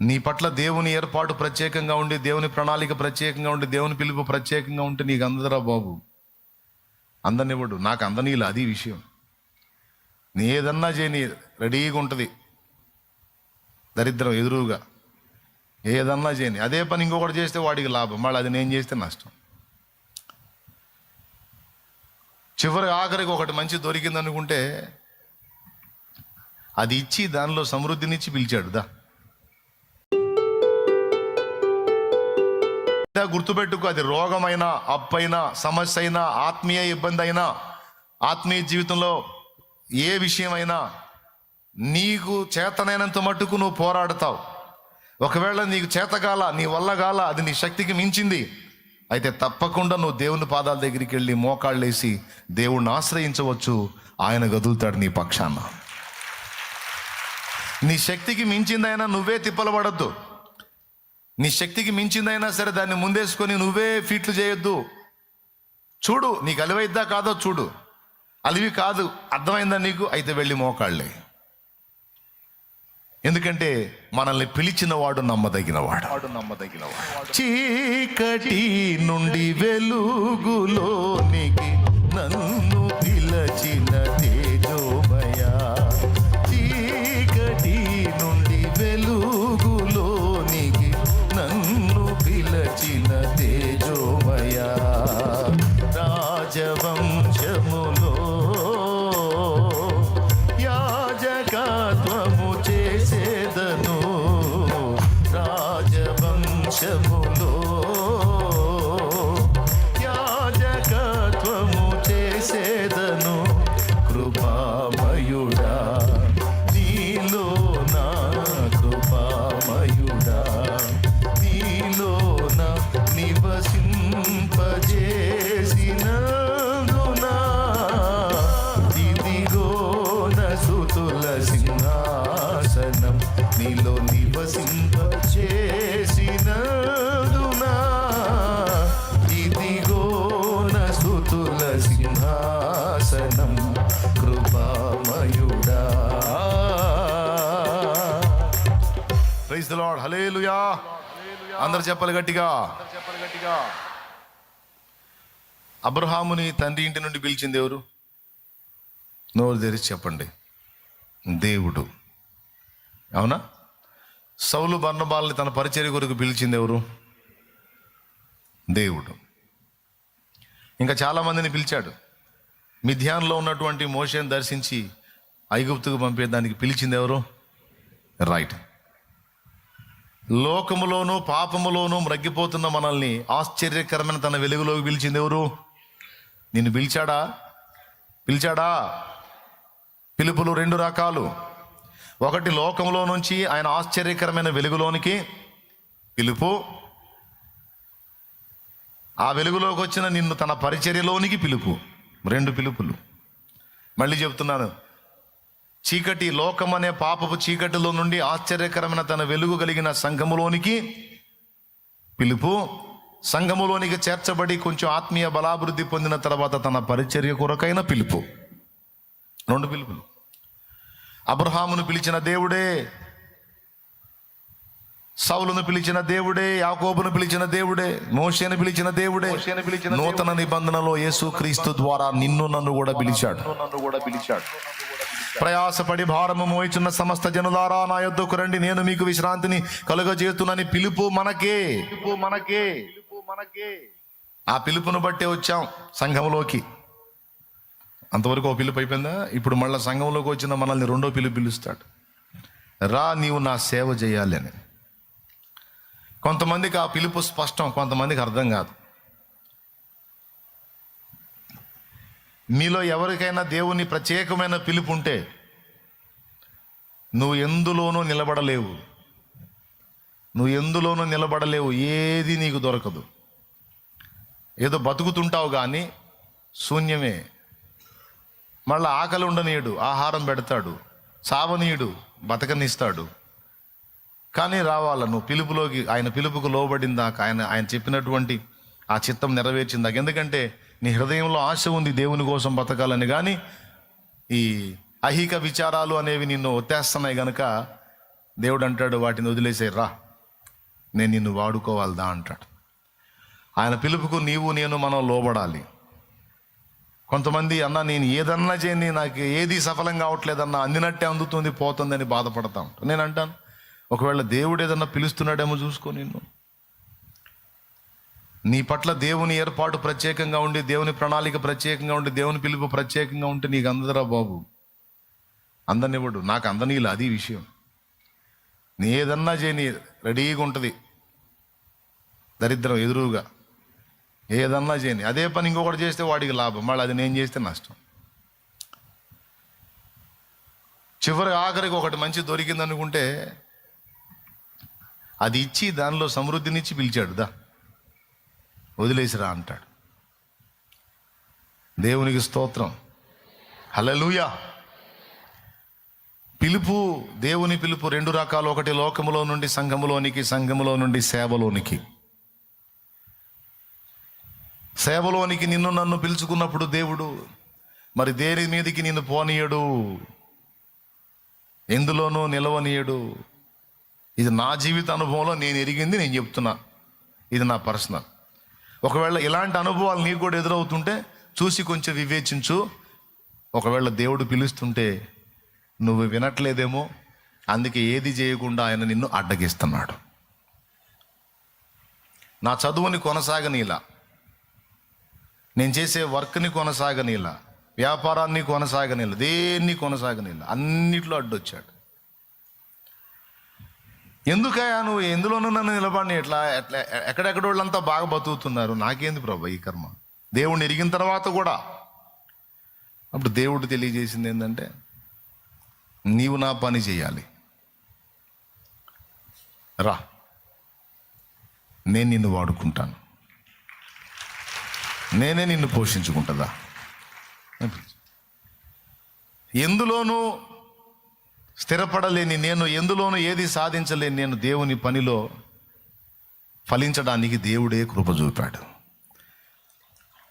నీ పట్ల దేవుని ఏర్పాటు ప్రత్యేకంగా ఉండి దేవుని ప్రణాళిక ప్రత్యేకంగా ఉండి దేవుని పిలుపు ప్రత్యేకంగా ఉంటే నీకు అందరా బాబు. అందనివ్వడు. నాకు అందనీలా అది విషయం. నీ ఏదన్నా చేయని రెడీగా ఉంటుంది. దరిద్రం ఎదురుగా. ఏదన్నా చేయని అదే పని ఇంకొకటి చేస్తే వాడికి లాభం. మళ్ళీ అది నేను చేస్తే నష్టం. చివరి ఆఖరికి ఒకటి మంచి దొరికింది అనుకుంటే అది ఇచ్చి దానిలో సమృద్ధినిచ్చి పిలిచాడు. దా. గుర్తుపెట్టుకో అది రోగమైనా అప్పైనా సమస్య అయినా ఆత్మీయ ఇబ్బంది అయినా ఆత్మీయ జీవితంలో ఏ విషయమైనా నీకు చేతనైనంత మట్టుకు నువ్వు పోరాడతావు. ఒకవేళ నీకు చేతగాల నీ వల్ల గాల అది నీ శక్తికి మించింది అయితే తప్పకుండా నువ్వు దేవుని పాదాల దగ్గరికి వెళ్ళి మోకాళ్ళేసి దేవుణ్ణి ఆశ్రయించవచ్చు. ఆయన గదులుతాడు నీ పక్షాన. నీ శక్తికి మించిందైనా నువ్వే తిప్పలబడద్దు. నీ శక్తికి మించిందైనా సరే దాన్ని ముందేసుకొని నువ్వే ఫీట్లు చేయొద్దు. చూడు నీకు అలివైద్దా కాదో చూడు. అలివి కాదు అర్థమైందా నీకు? అయితే వెళ్ళి మోకాళ్ళే. ఎందుకంటే మనల్ని పిలిచిన వాడు నమ్మదగిన వాడు వాడు నమ్మదగిన వాడు చీకటి నుండి వెలుగులోనికి నన్ను పిలచిన సింహాసనం నీలో నివసింపచేసినందునా? ఇదిగో నసుతుల సింహాసనం కృపామయుడా. ప్రైజ్ ద లార్డ్ హల్లెలూయా అందరు చెప్పలు గట్టిగా గట్టిగా. అబ్రహాముని తండ్రి ఇంటి నుండి పిలిచింది ఎవరు? నోరు తెరిచి చెప్పండి. దేవుడు. అవునా? సౌలు బర్ణబాల్ని తన పరిచర్య కొరకు పిలిచింది ఎవరు? దేవుడు. ఇంకా చాలామందిని పిలిచాడు. మిథ్యాన్లో ఉన్నటువంటి మోషేని దర్శించి ఐగుప్తుకు పంపేదానికి పిలిచింది ఎవరు? రైట్. లోకములోను పాపములోను మ్రగ్గిపోతున్న మనల్ని ఆశ్చర్యకరమైన తన వెలుగులోకి పిలిచింది ఎవరు? నిన్ను పిలిచాడా? పిలిచాడా? పిలుపులు రెండు రకాలు. ఒకటి లోకంలో నుంచి ఆయన ఆశ్చర్యకరమైన వెలుగులోనికి పిలుపు. ఆ వెలుగులోకి వచ్చిన నిన్ను తన పరిచర్యలోనికి పిలుపు. రెండు పిలుపులు. మళ్ళీ చెప్తున్నాను. చీకటి లోకం అనే పాపపు చీకటిలో నుండి ఆశ్చర్యకరమైన తన వెలుగు కలిగిన సంఘములోనికి పిలుపు. సంఘములోనికి చేర్చబడి కొంచెం ఆత్మీయ బలాభివృద్ధి పొందిన తర్వాత తన పరిచర్య కొరకైన పిలుపు. రెండు పిలుపులు. అబ్రహామును పిలిచిన దేవుడే సౌలును పిలిచిన దేవుడే యాకోబును పిలిచిన దేవుడే మోషేను పిలిచిన దేవుడే నూతన నిబంధనలో యేసు క్రీస్తు ద్వారా నిన్ను నన్ను కూడా పిలిచాడు. నన్ను కూడా పిలిచాడు. ప్రయాసపడి భారము మోయిచున్న సమస్త జనులారా నా యొద్దకు రండి నేను మీకు విశ్రాంతిని కలుగజేతునని పిలుపు మనకే. పిలుపు మనకే. మనకే ఆ పిలుపును బట్టే వచ్చాం సంఘంలోకి అంతవరకు ఒక పిలుపు అయిపోయిందా? ఇప్పుడు మళ్ళీ సంఘంలోకి వచ్చిన మనల్ని రెండో పిలుపు పిలుస్తాడు. రా నీవు నా సేవ చేయాలి అని. కొంతమందికి ఆ పిలుపు స్పష్టం కొంతమందికి అర్థం కాదు. మీలో ఎవరికైనా దేవుని ప్రత్యేకమైన పిలుపు ఉంటే నువ్వు ఎందులోనూ నిలబడలేవు. నువ్వు ఎందులోనూ నిలబడలేవు. ఏది నీకు దొరకదు. ఏదో బతుకుతుంటావు కానీ శూన్యమే. మళ్ళీ ఆకలి ఉండనీయుడు ఆహారం పెడతాడు సావనీయుడు బతకనిస్తాడు. కానీ రావాల నువ్వు పిలుపులోకి ఆయన పిలుపుకు లోబడిందాక ఆయన ఆయన చెప్పినటువంటి ఆ చిత్తం నెరవేర్చిందాక. ఎందుకంటే నీ హృదయంలో ఆశ ఉంది దేవుని కోసం బతకాలని కానీ ఈ అహిక విచారాలు అనేవి నిన్ను ఒత్తేస్తున్నాయి గనక దేవుడు అంటాడు వాటిని వదిలేసే రా. నేను నిన్ను వాడుకోవాలదా అంటాడు. ఆయన పిలుపుకు నీవు నేను మనం లోబడాలి. కొంతమంది అన్న నేను ఏదన్నా చేయని నాకు ఏది సఫలం కావట్లేదన్నా అందినట్టే అందుతుంది పోతుందని బాధపడతాం నేను అంటాను ఒకవేళ దేవుడు ఏదన్నా పిలుస్తున్నాడేమో చూసుకో నిన్ను. నీ పట్ల దేవుని ఏర్పాటు ప్రత్యేకంగా ఉండి దేవుని ప్రణాళిక ప్రత్యేకంగా ఉండి దేవుని పిలుపు ప్రత్యేకంగా ఉంటే నీకు అందరా బాబు. అందనివ్వడు నాకు అందనీలా అది విషయం. నీ ఏదన్నా చేయని రెడీగా ఉంటుంది. దరిద్రం ఎదురుగా. ఏదన్నా చేయని అదే పని ఇంకొకటి చేస్తే వాడికి లాభం. మళ్ళీ అది నేను చేస్తే నష్టం. చివరి ఆఖరికి ఒకటి మంచి దొరికింది అనుకుంటే అది ఇచ్చి దానిలో సమృద్ధినిచ్చి పిలిచాడు. దా. వదిలేసిరా అంటాడు. దేవునికి స్తోత్రం. హలలుయా పిలుపు దేవుని పిలుపు రెండు రకాలు. ఒకటి లోకములో నుండి సంఘములోనికి సంఘములో నుండి సేవలోనికి. సేవలోనికి నిన్ను నన్ను పిలుచుకున్నప్పుడు దేవుడు మరి దేని మీదకి నిన్ను పోనీయడు? ఎందులోనూ నిలవనీయడు. ఇది నా జీవిత అనుభవంలో నేను ఎరిగింది నేను చెప్తున్నా. ఇది నా పర్సనల్. ఒకవేళ ఇలాంటి అనుభవాలు నీకు కూడా ఎదురవుతుంటే చూసి కొంచెం వివేచించు. ఒకవేళ దేవుడు పిలుస్తుంటే నువ్వు వినట్లేదేమో అందుకే ఏది చేయకుండా ఆయన నిన్ను అడ్డగిస్తున్నాడు. నా చదువుని కొనసాగనీలా. నేను చేసే వర్క్ని కొనసాగనీలా వ్యాపారాన్ని కొనసాగనీల దేన్ని కొనసాగనీల అన్నిట్లో అడ్డొచ్చాడు. ఎందుకయ్యా నువ్వు ఎందులోనూ నన్ను నిలబడి ఎట్లా ఎట్లా ఎక్కడెక్కడ వాళ్ళంతా బాగా బతుకుతున్నారు? నాకేంది ప్రభా ఈ కర్మ? దేవుణ్ణి ఎరిగిన తర్వాత కూడా. అప్పుడు దేవుడు తెలియజేసింది ఏంటంటే నీవు నా పని చేయాలి. రా. నేను నిన్ను వాడుకుంటాను. నేనే నిన్ను పోషించుకుంటుందా? ఎందులోనూ స్థిరపడలేని నేను ఎందులోనూ ఏది సాధించలేని నేను దేవుని పనిలో ఫలించడానికి దేవుడే కృప చూపాడు.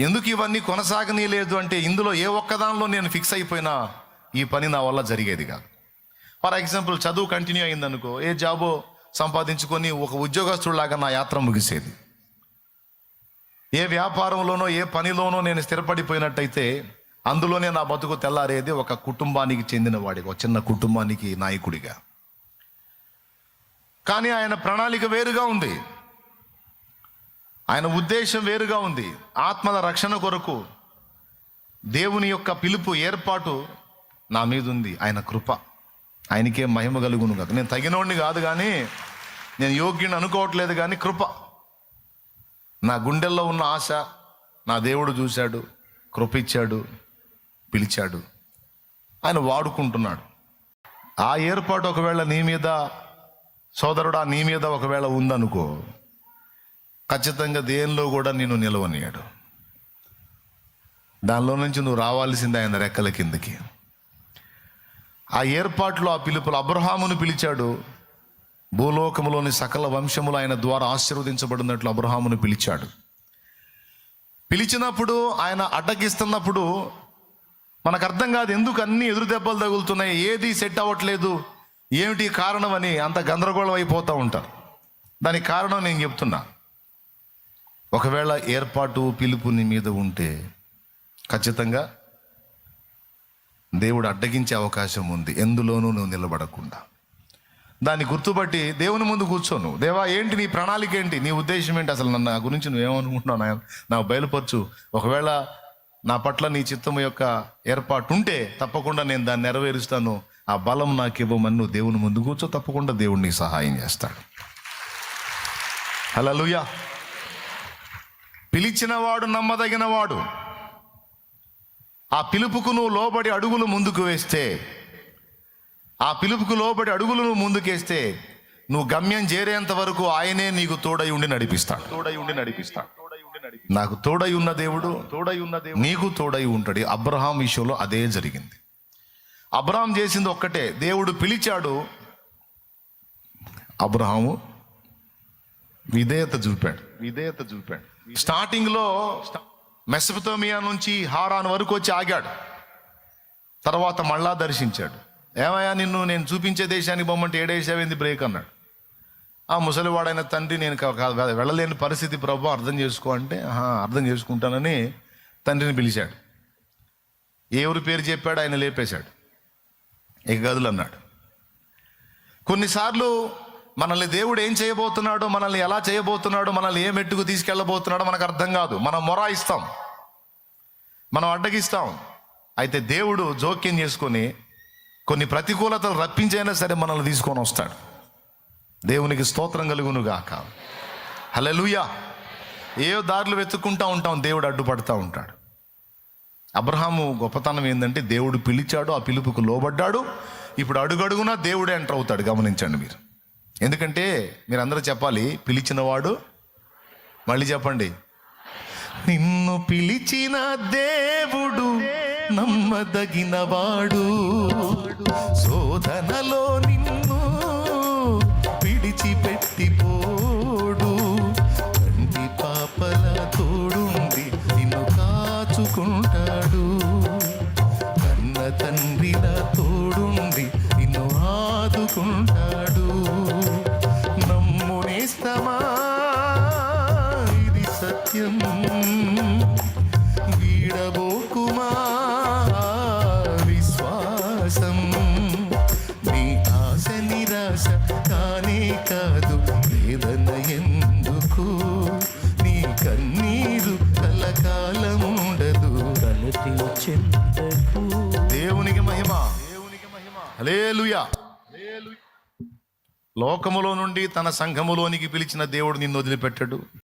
ఎందుకు ఇవన్నీ కొనసాగనీయలేదు అంటే ఇందులో ఏ ఒక్కదానిలో నేను ఫిక్స్ అయిపోయినా ఈ పని నా వల్ల జరిగేది కాదు. ఫర్ ఎగ్జాంపుల్ చదువు కంటిన్యూ అయిందనుకో ఏ జాబో సంపాదించుకొని ఒక ఉద్యోగస్తుడిలాగా నా యాత్ర ముగిసేది. ఏ వ్యాపారంలోనో ఏ పనిలోనో నేను స్థిరపడిపోయినట్టయితే అందులోనే నా బతుకు తెల్లారేది ఒక కుటుంబానికి చెందిన వాడి ఒక చిన్న కుటుంబానికి నాయకుడిగా. కానీ ఆయన ప్రణాళిక వేరుగా ఉంది. ఆయన ఉద్దేశం వేరుగా ఉంది. ఆత్మల రక్షణ కొరకు దేవుని యొక్క పిలుపు ఏర్పాటు నా మీద ఉంది ఆయన కృప. ఆయనకే మహిమ కలుగును కాదు నేను తగినోడిని కాదు కానీ నేను యోగ్యుని అనుకోవట్లేదు కానీ కృప. నా గుండెల్లో ఉన్న ఆశ నా దేవుడు చూశాడు కృపించాడు పిలిచాడు. ఆయన వాడుకుంటున్నాడు. ఆ ఏర్పాటు ఒకవేళ నీ మీద సోదరుడా నీ మీద ఒకవేళ ఉందనుకో ఖచ్చితంగా దేనిలో కూడా నేను నిలవనియాడు. దానిలో నుంచి నువ్వు రావాల్సిందే ఆయన రెక్కల కిందకి. ఆ ఏర్పాట్లో ఆ పిలుపులు అబ్రహామును పిలిచాడు భూలోకములోని సకల వంశములు ఆయన ద్వారా ఆశీర్వదించబడినట్లు అబ్రహామును పిలిచాడు. పిలిచినప్పుడు ఆయన అడ్డగిస్తున్నప్పుడు మనకు అర్థం కాదు ఎందుకు అన్ని ఎదురు దెబ్బలు తగులుతున్నాయి ఏది సెట్ అవ్వట్లేదు ఏమిటి కారణం అని అంత గందరగోళం అయిపోతూ ఉంటారు. దానికి కారణం నేను చెప్తున్నా. ఒకవేళ ఏర్పాటు పిలుపు నీ మీద ఉంటే ఖచ్చితంగా దేవుడు అడ్డగించే అవకాశం ఉంది. ఎందులోనూ నువ్వు నిలబడకుండా. దాన్ని గుర్తుపట్టి దేవుని ముందు కూర్చోను దేవా ఏంటి నీ ప్రణాళిక ఏంటి? నీ ఉద్దేశం ఏంటి? అసలు నన్ను నా గురించి నువ్వేమనుకుంటున్నావు? నాయన? నాకు బయలుపరచు. ఒకవేళ నా పట్ల నీ చిత్తము యొక్క ఏర్పాటు ఉంటే తప్పకుండా నేను దాన్ని నెరవేరుస్తాను. ఆ బలం నాకు ఇవ్వమని నువ్వు దేవుని ముందు కూర్చో. తప్పకుండా దేవుడిని సహాయం చేస్తాడు. హలో లూయా పిలిచినవాడు నమ్మదగినవాడు. ఆ పిలుపుకు నువ్వు లోబడి అడుగులు ముందుకు వేస్తే ఆ పిలుపుకు లోబడి అడుగులు నువ్వు ముందుకేస్తే నువ్వు గమ్యం చేరేంత వరకు ఆయనే నీకు తోడై ఉండి నడిపిస్తాడు. తోడై ఉండి నడిపిస్తాడు. నాకు తోడై ఉన్న దేవుడు తోడై ఉన్న దేవుడు. నీకు తోడై ఉంటాడు. అబ్రహాం విషయంలో అదే జరిగింది. అబ్రహాం చేసింది ఒక్కటే. దేవుడు పిలిచాడు అబ్రహాము విధేయత చూపాడు. విధేయత చూపాడు. స్టార్టింగ్లో మెసపతోమియా నుంచి హారాన్ వరకు వచ్చి ఆగాడు. తర్వాత మళ్ళా దర్శించాడు. ఏమయ్యా నిన్ను నేను చూపించే దేశానికి బొమ్మంటే ఏడేసావేంది బ్రేక్ అన్నాడు. ఆ ముసలివాడైన తండ్రి నేను వెళ్ళలేని పరిస్థితి ప్రభు అర్థం చేసుకో అంటే అర్థం చేసుకుంటానని తండ్రిని పిలిచాడు. ఎవరి పేరు చెప్పాడు ఆయన లేపేశాడు. ఇక గదులు అన్నాడు. కొన్నిసార్లు మనల్ని దేవుడు ఏం చేయబోతున్నాడో మనల్ని ఎలా చేయబోతున్నాడో మనల్ని ఏ మెట్టుకు తీసుకెళ్ళబోతున్నాడో మనకు అర్థం కాదు. మనం మొరాయిస్తాం మనం అడ్డగిస్తాం. అయితే దేవుడు జోక్యం చేసుకొని కొన్ని ప్రతికూలతలు రప్పించైనా సరే మనల్ని తీసుకొని వస్తాడు. దేవునికి స్తోత్రం కలుగును గాక హల్లెలూయా. ఏ దారులు వెతుక్కుంటూ ఉంటాం దేవుడు అడ్డుపడతా ఉంటాడు. అబ్రహాము గొప్పతనం ఏంటంటే దేవుడు పిలిచాడు ఆ పిలుపుకు లోబడ్డాడు. ఇప్పుడు అడుగడుగునా దేవుడే ఎంటర్ అవుతాడు గమనించండి మీరు. ఎందుకంటే మీరు అందరూ చెప్పాలి పిలిచినవాడు మళ్ళీ చెప్పండి. నిన్ను పిలిచిన దేవుడు నమ్మదగినవాడు. శోధనలో నిన్ను విడిచిపెట్టిపోడు. కంటి పాపల తోడుండి నిన్ను కాచుకుంటాడు. నీ ఆశ నిరాశ కానే కాదు వేదన ఎందుకు? నీ కన్నీరు కలకాలం ఉండదు. కనుతించెంతకు దేవునికి మహిమ దేవునికి మహిమ. హల్లెలూయా. లోకములో నుండి తన సంఘములోనికి పిలిచిన దేవుడు నిన్ను వదిలిపెట్టడు.